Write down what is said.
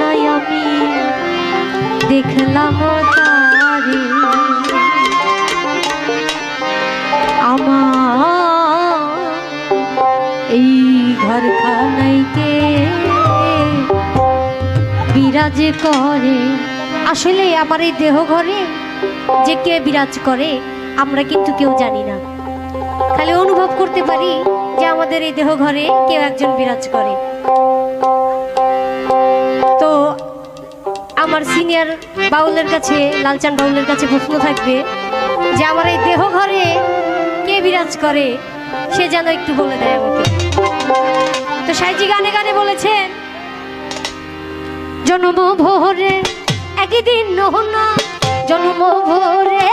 নাই আমি দেখলাম তারে। আমার এই ঘরখানাইতে বিরাজ করে। আসলে আমার এই দেহ ঘরে যে কে বিরাজ করে, আমরা কিন্তু কেউ জানি না। খালি অনুভব করতে পারি যে আমাদের এই দেহ ঘরে কেউ একজন বিরাজ করে। আমার সিনিয়র বাউলের কাছে, লালচান বাউলের কাছে প্রশ্ন থাকবে যে, আমার এই দেহ ঘরে কে বিরাজ করে? সে যেন একটু বলে দেয় আমাকে। তো সাইজি গানে গানে বলেছেন, জন্ম ভোরে, একদিন নহনা জন্ম ভোরে